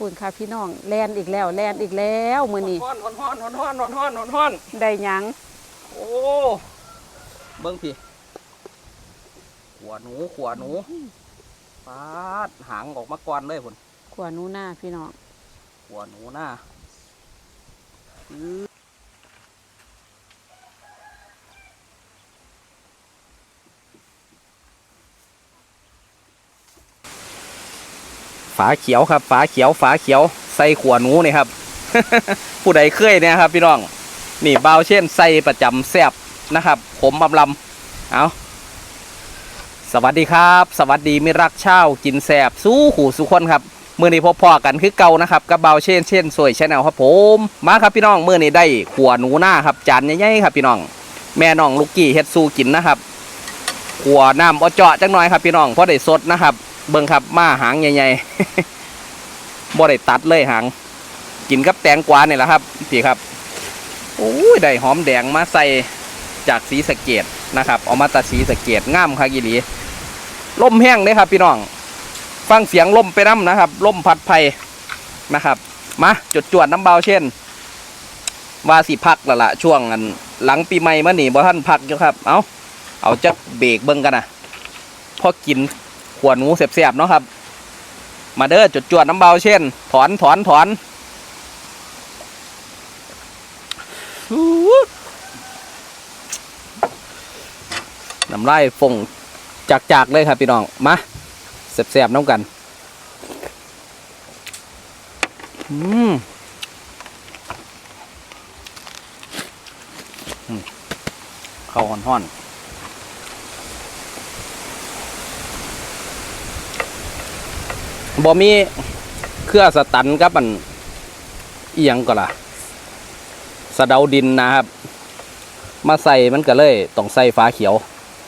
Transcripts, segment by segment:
พูนค่ะพี่น้องแลนอีกแล้ว แลนอีกแล้วมือนี้ฮ้อนฮ้อนฮ้อนฮ้อนฮ้อนฮ้อนฮ้อนฮ้อนฮ้อนได้หยังโอ้เบิ้งพี่ขวหนูขวหนูปาดหางออกมาก่อนเลยพุ่นขวานูหน้าพี่น้องขวหนูหน้าอื้อ ฝาเขียวครับ ฝาเขียวฝาเขียวใส่ขวหนูนี่ครับ ผู้ใดเคยเนี่ยครับ พี่น้องนี่เบาเช่นใส่ประจำแซบนะครับ ผมบำลำเอาสวัสดีครับ สวัสดีมิรักเช่ากินแซบสู้หูสุขคนครับมือนี้พบพอกันคือเก่านะครับกับบาเช่นเช่นสวยชแนลครับผมมาครับพี่น้องมือนี้ได้ขวหนูหน้าครับจานใหญ่ๆครับพี่น้อง แม่น้องลูกกี้เฮ็ดสู้กินนะครับขัวน้ำเอาเจาะจังหน่อยครับพี่น้องเพราะได้สดนะครับ เบิ่งครับมาหางใหญ่ๆบ่ได้ตัดเลยหาง กินกับแตงกวาเนี่ยแหละครับพี่ครับโอ้ยได้หอมแดงมาใส่จากสีสะเกดนะครับเอามาตาสีสะเกดง่ามคากิลีลมแห้งเลยครับ พี่น้อง ฟังเสียงลมไปน้ำนะครับลมพัดไผ่นะครับ มาจุดจวดน้ำเบาเช่นว่าสิพักละละช่วงอันหลังปีใหม่มาหนีบ่ท่านพักอยู่ครับ เอาเอาจักเบรกเบิ้งกันนะพอกิน ขวหนูเสียบๆเนาะครับ มาเด้อจุดจวดน้ำเบาเช่น ถอนถอนถอนน้ำลายฟงจากๆเลยครับพี่น้อง มาแสบๆน้ำกัน อืมเข้าห่อนๆ บ่มีเครือสตันครับอันเอียงก็ล่ะ สะเดาดินนะครับ มาใส่มันก็เลยต้องใส่ฟ้าเขียว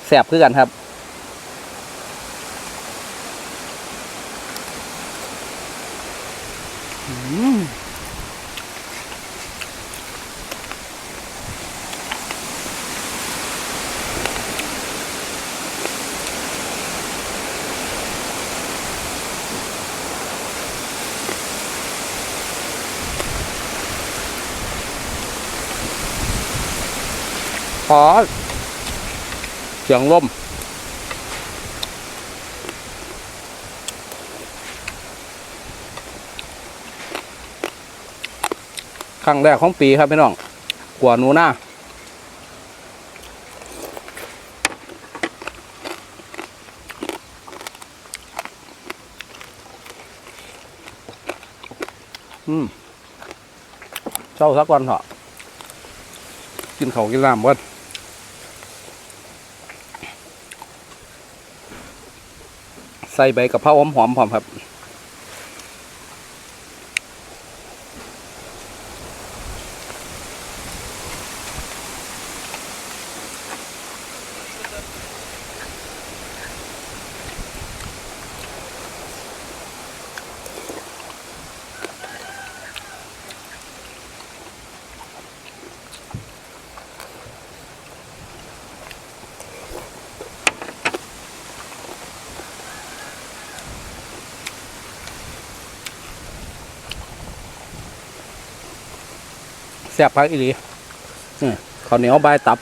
แสบคือกันครับ อเสียงลมครั้งแรกของปีครับพี่น้องกัวหนูหน้าอืมเช้าสักวันเถอะกินเขากินน้ำกัน ใส่ใบกะเพราหอมๆพร้อมครับ ซ่บพักอีหลีอื้อข้าวเหนียวใบตับ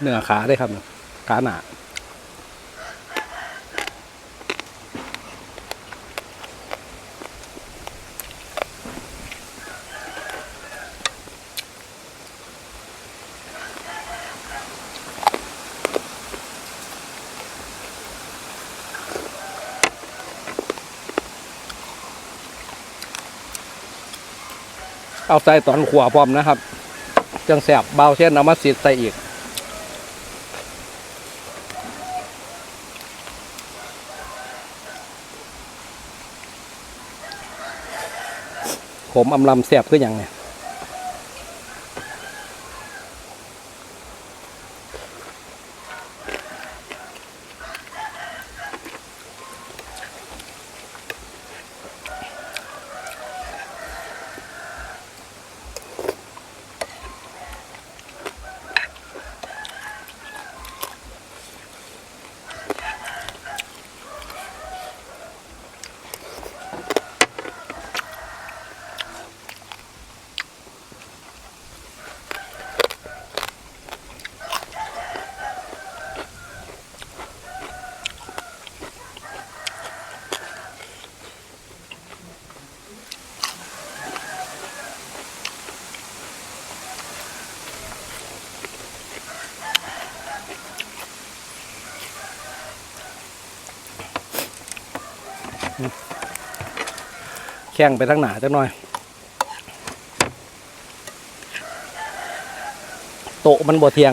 เนื้อขาได้ครับขาหนาเอาใส่ตอนขวาพร้อมนะครับ จังแสบเบาเช่นเอามาสิดใส่อีก ผมอำลำแสบคืออย่างเนี่ย ข้งไปทั้งหนาจังหน่อยโต๊ะมันบ่เทียง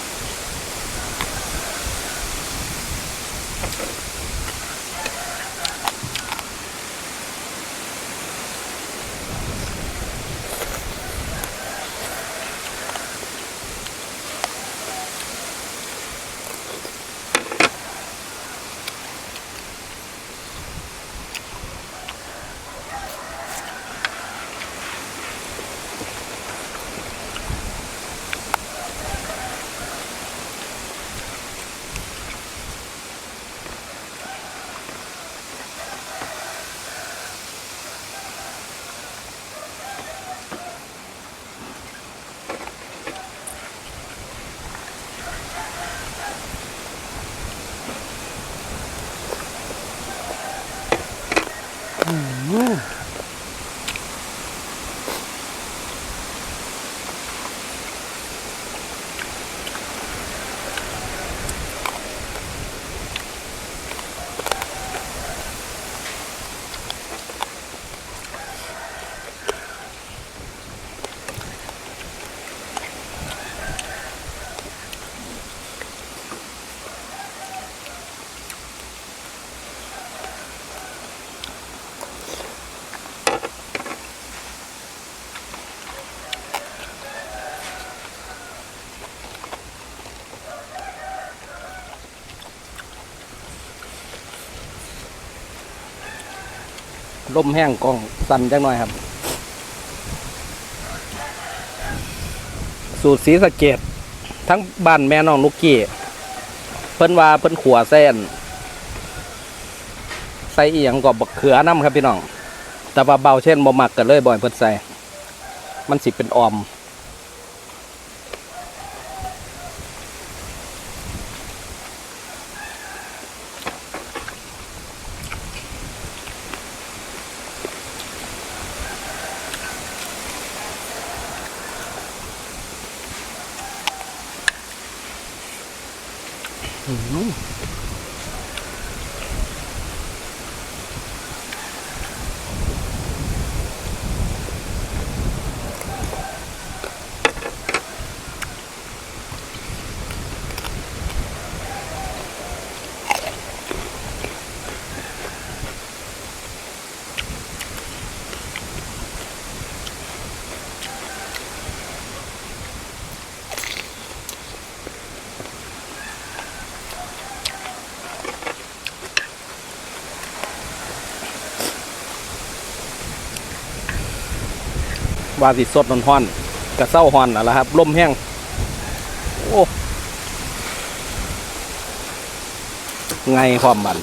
Woo. ลมแห้งกล้องสั่นจังหน่อยครับ สูตรสีสะเกตทั้งบ้านแม่น้องนุกกี้ เพิ่นว่าเพิ่นขัวเส้นใส่อีหยังก็บักเขือน้ำครับพี่น้อง แต่ว่าเบาเช่นบ่มักกันเลยบ่อยเพิ่นใส่ มันสิเป็นออม ว่าสิสดนอนฮ้อนกระเซ้าฮ้อนน่ะละครับลมแห้งโอ้ไงความมัน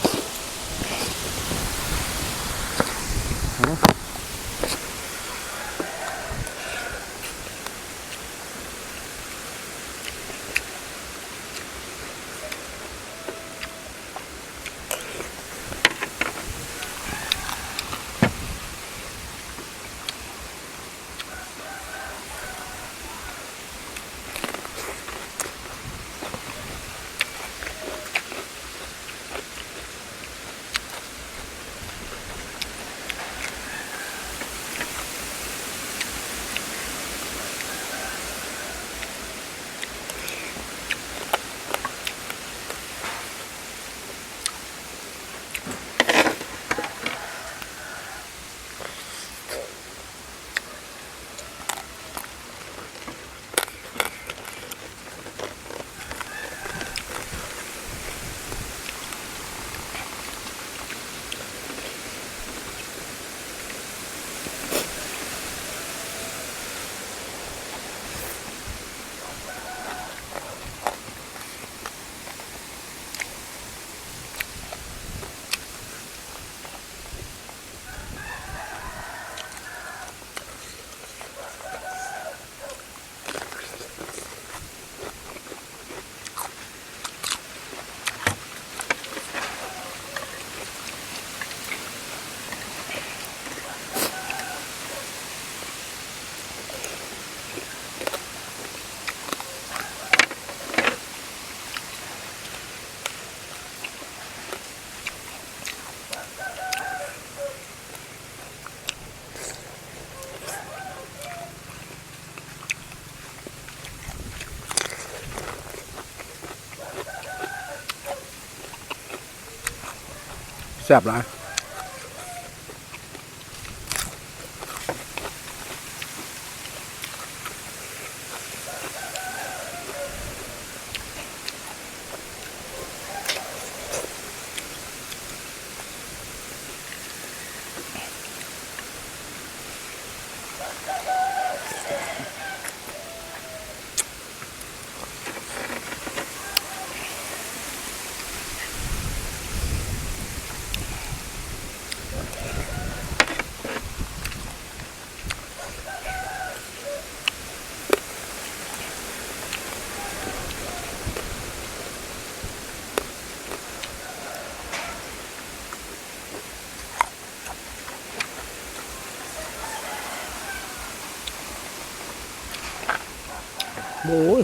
แซ่บหลาย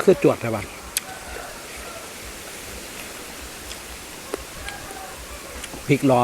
คือจวดแต่บันพริกล้อ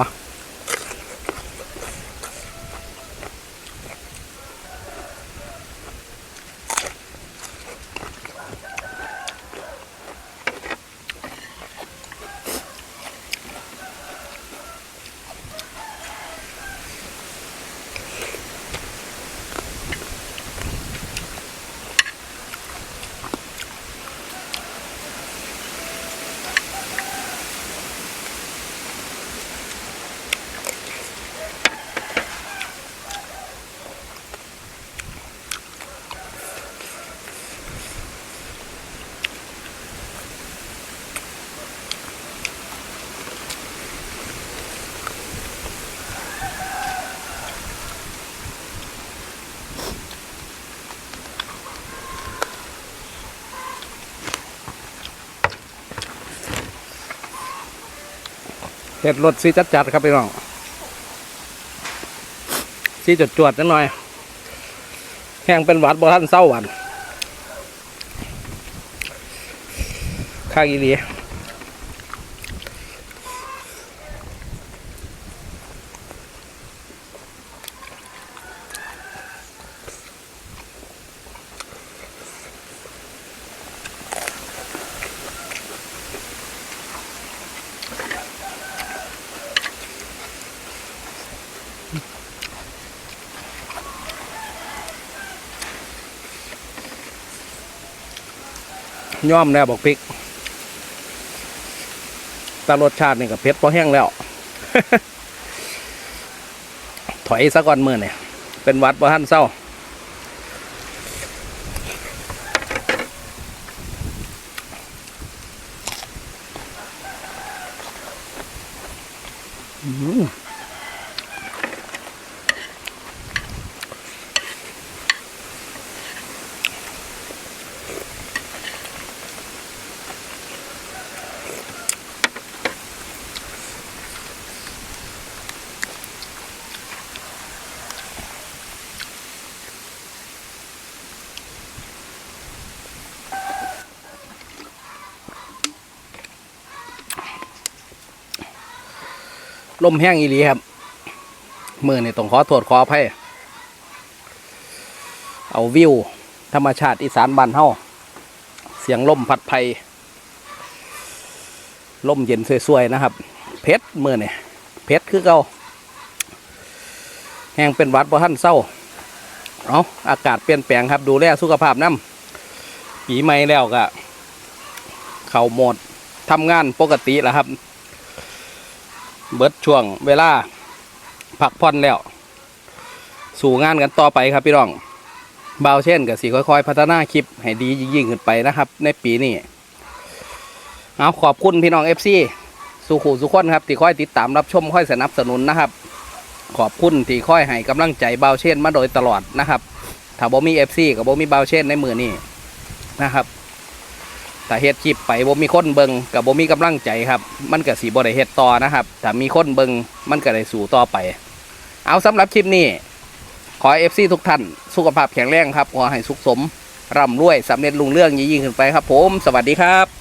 เห็ดรสซีจัดจัดๆครับพี่น้องซีจดจวดๆนิดหน่อย แห้งเป็นหวัดบ่ท่านเศร้าหวันข้างอีหลี ย่อมแล้วบอกพริกแต่รสชาตินี่กับเผ็ดพอแห้งแล้ว ถอยซะก่อนมือเนี่ยเป็นวัดพระท่านเศร้า ลมแห้งอีหลีครับ มือนี่ต้องขอโทษขออภัยเอาวิว ธรรมชาติอีสานบ้านเฮาเสียงลมพัดไพลมเย็นสวยๆนะครับ เพชรมือนี่เพชรคือเก่าแห้งเป็นวัดบ่ท่านเศร้าเอาอากาศเปลี่ยนแปลงครับ ดูแลสุขภาพน้ำปีใหม่แล้วก็เข่าหมดทำงานปกติแล้วครับ เบิดช่วงเวลาพักผ่อนแล้ว สู่งานกันต่อไปครับพี่น้องเบาเช่นกับสีค่อยๆ พัฒนาคลิปให้ดียิ่งขึ้นไปนะครับ ในปีนี้เอาขอบคุณพี่น้องเอฟซีสุขุสุขคนครับที่คอยติดตามรับชมค่อยสนับสนุนนะครับ ขอบคุณที่คอยให้กำลังใจเบาเช่นมาโดยตลอดนะครับถ้าบ่มีเอฟซีกับบ่มีเบาเช่นในมือนี้นะครับ ถ้าเฮ็ดคลิปไปบ่มีคนเบิงกับบ่มีกำลังใจครับ มันก็สีบ่ได้เฮ็ดต่อนะครับถ้ามีคนเบิงมันก็ได้สู่ต่อไป เอาสำหรับคลิปนี้ ขอเอฟซีทุกท่าน สุขภาพแข็งแรงครับ ขอให้สุขสมร่ำรวยสำเร็จลุงเรื่องยิ่งขึ้นไปครับ ผม สวัสดีครับ